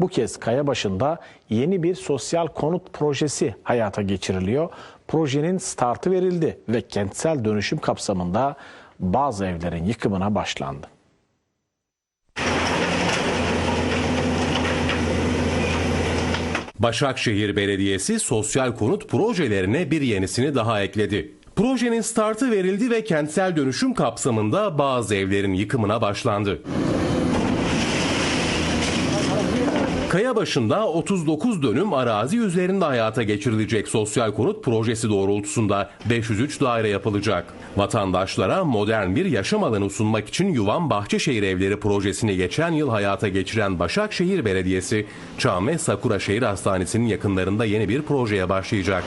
Bu kez Kayabaşı'nda yeni bir sosyal konut projesi hayata geçiriliyor. Projenin startı verildi ve kentsel dönüşüm kapsamında bazı evlerin yıkımına başlandı. Başakşehir Belediyesi sosyal konut projelerine bir yenisini daha ekledi. Projenin startı verildi ve kentsel dönüşüm kapsamında bazı evlerin yıkımına başlandı. Kayabaşı'nda 39 dönüm arazi üzerinde hayata geçirilecek sosyal konut projesi doğrultusunda 503 daire yapılacak. Vatandaşlara modern bir yaşam alanı sunmak için Yuvan Bahçeşehir Evleri projesini geçen yıl hayata geçiren Başakşehir Belediyesi, Çam ve Sakura Şehir Hastanesi'nin yakınlarında yeni bir projeye başlayacak.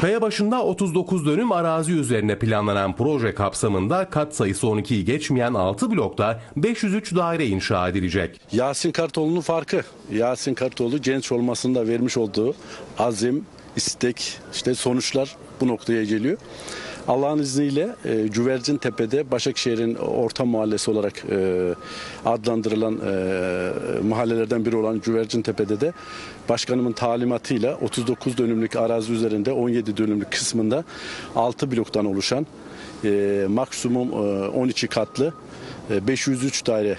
Kayabaşı'nda 39 dönüm arazi üzerine planlanan proje kapsamında kat sayısı 12'yi geçmeyen 6 blokta 503 daire inşa edilecek. Yasin Kartoğlu'nun farkı. Yasin Kartoğlu genç olmasında vermiş olduğu azim, istek, işte sonuçlar bu noktaya geliyor. Allah'ın izniyle e, Güvercin Tepe'de Başakşehir'in orta mahallesi olarak e, adlandırılan e, mahallelerden biri olan Güvercin Tepe'de de başkanımın talimatıyla 39 dönümlük arazi üzerinde 17 dönümlük kısmında 6 bloktan oluşan e, maksimum e, 12 katlı e, 503 daire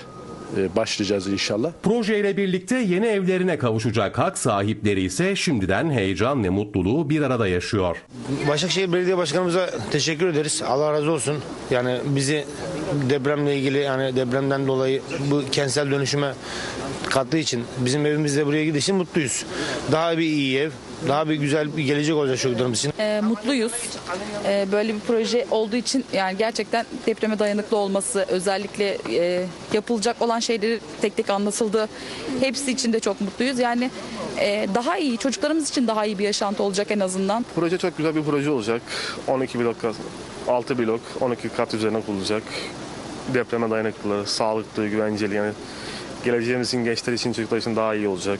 başlayacağız inşallah. Projeyle birlikte yeni evlerine kavuşacak hak sahipleri ise şimdiden heyecan ve mutluluğu bir arada yaşıyor. Başakşehir Belediye Başkanımıza teşekkür ederiz. Allah razı olsun. Yani bizi depremle ilgili yani depremden dolayı bu kentsel dönüşüme kattığı için bizim evimizde buraya gidişi mutluyuz. Daha bir iyi ev, daha bir güzel bir gelecek olacak çocuklarımız için. E, mutluyuz. E, böyle bir proje olduğu için yani gerçekten depreme dayanıklı olması, özellikle e, yapılacak olan şeyleri tek tek anlatıldı. Hepsi için de çok mutluyuz. Yani e, daha iyi, çocuklarımız için daha iyi bir yaşantı olacak en azından. Proje çok güzel bir proje olacak. 12 blok, 6 blok, 12 kat üzerine kurulacak. Depreme dayanıklı, sağlıklı, güvenceli yani geleceğimizin gençler için, çocuklar için daha iyi olacak.